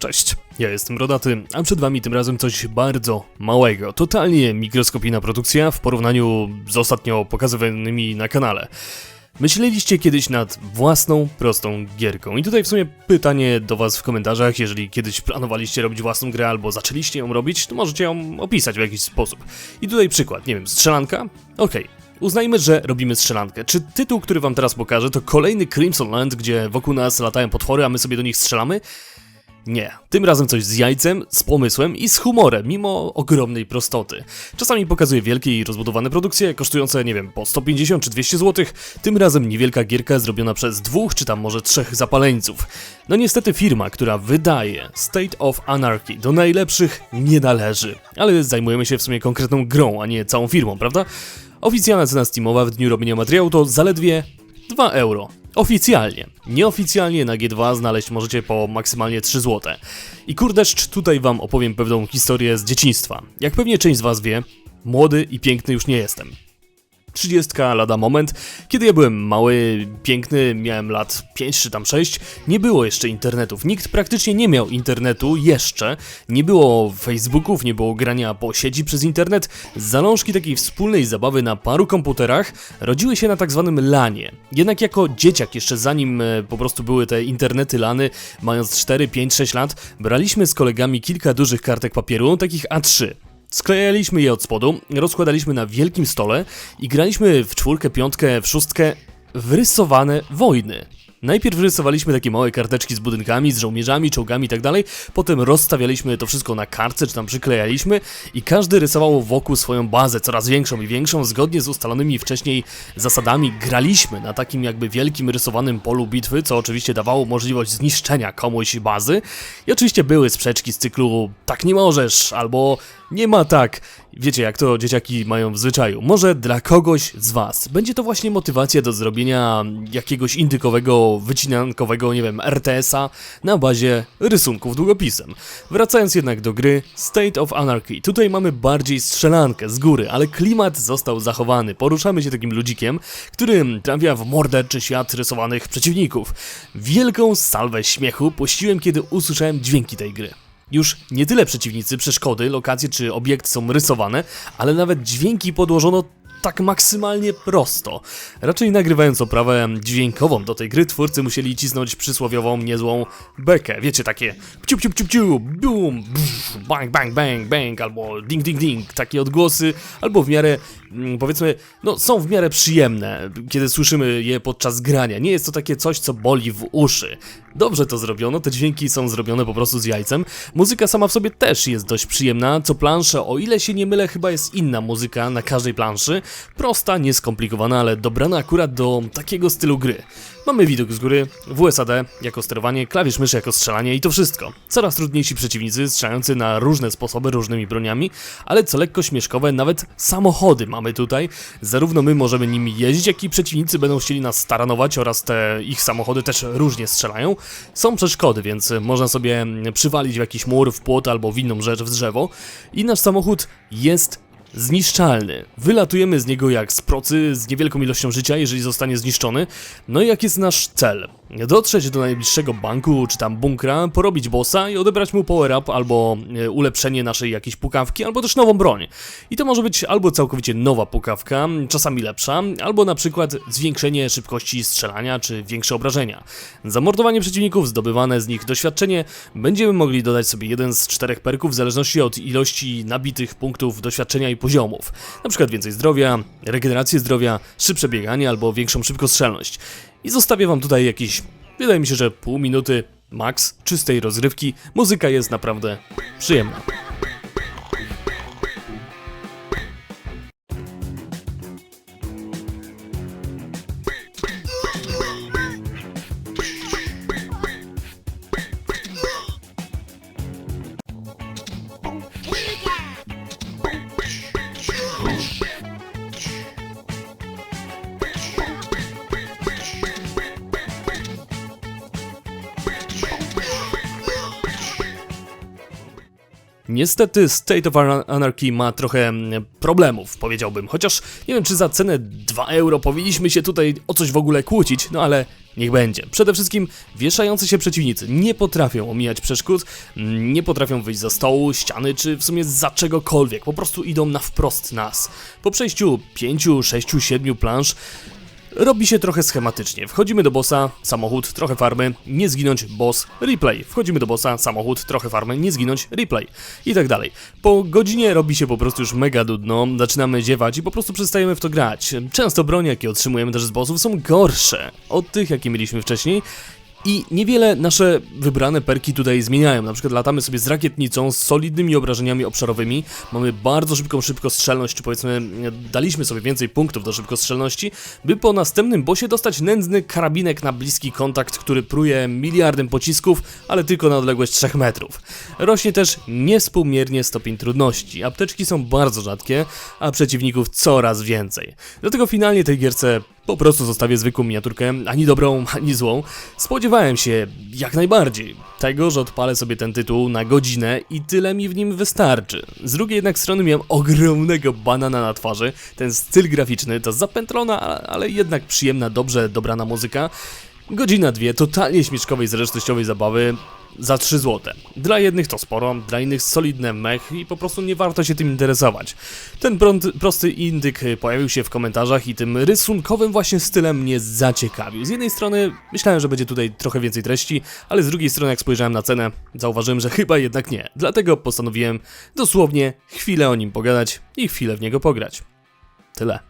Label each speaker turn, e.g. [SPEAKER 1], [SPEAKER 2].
[SPEAKER 1] Cześć, ja jestem Rodaty, a przed wami tym razem coś bardzo małego, totalnie mikroskopijna produkcja w porównaniu z ostatnio pokazywanymi na kanale. Myśleliście kiedyś nad własną, prostą gierką i tutaj w sumie pytanie do was w komentarzach, jeżeli kiedyś planowaliście robić własną grę albo zaczęliście ją robić, to możecie ją opisać w jakiś sposób. I tutaj przykład, nie wiem, strzelanka? Okej, Uznajmy, że robimy strzelankę. Czy tytuł, który wam teraz pokażę, to kolejny Crimson Land, gdzie wokół nas latają potwory, a my sobie do nich strzelamy? Nie. Tym razem coś z jajcem, z pomysłem i z humorem, mimo ogromnej prostoty. Czasami pokazuje wielkie i rozbudowane produkcje, kosztujące, nie wiem, po 150 czy 200 zł. Tym razem niewielka gierka zrobiona przez dwóch czy tam może trzech zapaleńców. No niestety firma, która wydaje State of Anarchy do najlepszych nie należy. Ale zajmujemy się w sumie konkretną grą, a nie całą firmą, prawda? Oficjalna cena Steamowa w dniu robienia materiału to zaledwie 2 euro. Oficjalnie. Nieoficjalnie na G2 znaleźć możecie po maksymalnie 3 zł. I kurdeszcz, tutaj wam opowiem pewną historię z dzieciństwa. Jak pewnie część z was wie, młody i piękny już nie jestem. 30 lada moment, kiedy ja byłem mały, piękny, miałem lat 5 czy tam 6, nie było jeszcze internetów. Nikt praktycznie nie miał internetu jeszcze. Nie było Facebooków, nie było grania po sieci przez internet. Zalążki takiej wspólnej zabawy na paru komputerach rodziły się na tak zwanym lanie. Jednak jako dzieciak, jeszcze zanim e, po prostu były te internety lany, mając 4, 5, 6 lat, braliśmy z kolegami kilka dużych kartek papieru, takich A3. Sklejaliśmy je od spodu, rozkładaliśmy na wielkim stole i graliśmy w czwórkę, piątkę, w szóstkę w rysowane wojny. Najpierw rysowaliśmy takie małe karteczki z budynkami, z żołnierzami, czołgami i tak potem rozstawialiśmy to wszystko na kartce, czy tam przyklejaliśmy i każdy rysował wokół swoją bazę, coraz większą i większą, zgodnie z ustalonymi wcześniej zasadami. Graliśmy na takim jakby wielkim rysowanym polu bitwy, co oczywiście dawało możliwość zniszczenia komuś bazy. I oczywiście były sprzeczki z cyklu tak nie możesz, albo nie ma tak. Wiecie, jak to dzieciaki mają w zwyczaju. Może dla kogoś z Was będzie to właśnie motywacja do zrobienia jakiegoś indykowego, wycinankowego, nie wiem, RTS-a na bazie rysunków długopisem. Wracając jednak do gry State of Anarchy. Tutaj mamy bardziej strzelankę z góry, ale klimat został zachowany. Poruszamy się takim ludzikiem, który trafia w morderczy świat rysowanych przeciwników. Wielką salwę śmiechu puściłem, kiedy usłyszałem dźwięki tej gry. Już nie tyle przeciwnicy, przeszkody, lokacje czy obiekt są rysowane, ale nawet dźwięki podłożono tak maksymalnie prosto. Raczej nagrywając oprawę dźwiękową do tej gry, twórcy musieli cisnąć przysłowiową niezłą bekę. Wiecie, takie pciup, pciup, pciup, pciup, boom, bang, bang, bang, bang, albo ding, ding, ding, takie odgłosy, albo w miarę, mm, powiedzmy, no są w miarę przyjemne, kiedy słyszymy je podczas grania. Nie jest to takie coś, co boli w uszy. Dobrze to zrobiono, te dźwięki są zrobione po prostu z jajcem. Muzyka sama w sobie też jest dość przyjemna, co plansze, o ile się nie mylę, chyba jest inna muzyka na każdej planszy. Prosta, nieskomplikowana, ale dobrana akurat do takiego stylu gry. Mamy widok z góry, WSAD jako sterowanie, klawisz myszy jako strzelanie i to wszystko. Coraz trudniejsi przeciwnicy, strzelający na różne sposoby, różnymi broniami, ale co lekko śmieszkowe, nawet samochody mamy tutaj. Zarówno my możemy nimi jeździć, jak i przeciwnicy będą chcieli nas staranować oraz te ich samochody też różnie strzelają. Są przeszkody, więc można sobie przywalić w jakiś mur, w płot albo w inną rzecz, w drzewo. I nasz samochód jest zniszczalny. Wylatujemy z niego jak z procy z niewielką ilością życia, jeżeli zostanie zniszczony. No i jak jest nasz cel? Dotrzeć do najbliższego banku czy tam bunkra, porobić bossa i odebrać mu power up albo e, ulepszenie naszej jakiejś pukawki, albo też nową broń. I to może być albo całkowicie nowa pukawka, czasami lepsza, albo na przykład zwiększenie szybkości strzelania czy większe obrażenia. Zamordowanie przeciwników, zdobywane z nich doświadczenie, będziemy mogli dodać sobie jeden z czterech perków w zależności od ilości nabitych punktów doświadczenia i poziomów. Na przykład więcej zdrowia, regenerację zdrowia, szybsze bieganie albo większą szybkostrzelność. I zostawię wam tutaj jakieś, wydaje mi się, że pół minuty max czystej rozrywki. Muzyka jest naprawdę przyjemna. Niestety State of Anar- Anarchy ma trochę mm, problemów, powiedziałbym. Chociaż nie wiem, czy za cenę 2 euro powinniśmy się tutaj o coś w ogóle kłócić, no ale niech będzie. Przede wszystkim wieszający się przeciwnicy nie potrafią omijać przeszkód, mm, nie potrafią wyjść za stołu, ściany, czy w sumie za czegokolwiek. Po prostu idą na wprost nas. Po przejściu 5, 6, 7 planż Robi się trochę schematycznie. Wchodzimy do bossa, samochód, trochę farmy, nie zginąć, boss, replay. Wchodzimy do bossa, samochód, trochę farmy, nie zginąć, replay. I tak dalej. Po godzinie robi się po prostu już mega dudno, zaczynamy ziewać i po prostu przestajemy w to grać. Często bronie, jakie otrzymujemy też z bossów są gorsze od tych, jakie mieliśmy wcześniej. I niewiele nasze wybrane perki tutaj zmieniają. Na przykład latamy sobie z rakietnicą, z solidnymi obrażeniami obszarowymi. Mamy bardzo szybką szybkostrzelność, czy powiedzmy daliśmy sobie więcej punktów do szybkostrzelności, by po następnym bosie dostać nędzny karabinek na bliski kontakt, który pruje miliardem pocisków, ale tylko na odległość 3 metrów. Rośnie też niespółmiernie stopień trudności. Apteczki są bardzo rzadkie, a przeciwników coraz więcej. Dlatego finalnie tej gierce po prostu zostawię zwykłą miniaturkę, ani dobrą, ani złą. Spodziewałem się jak najbardziej tego, że odpalę sobie ten tytuł na godzinę i tyle mi w nim wystarczy. Z drugiej jednak strony miałem ogromnego banana na twarzy, ten styl graficzny, ta zapętlona, ale jednak przyjemna, dobrze dobrana muzyka. Godzina dwie totalnie śmieszkowej, zresztościowej zabawy za 3 zł. Dla jednych to sporo, dla innych solidne mech i po prostu nie warto się tym interesować. Ten prosty indyk pojawił się w komentarzach i tym rysunkowym właśnie stylem mnie zaciekawił. Z jednej strony myślałem, że będzie tutaj trochę więcej treści, ale z drugiej strony jak spojrzałem na cenę, zauważyłem, że chyba jednak nie. Dlatego postanowiłem dosłownie chwilę o nim pogadać i chwilę w niego pograć. Tyle.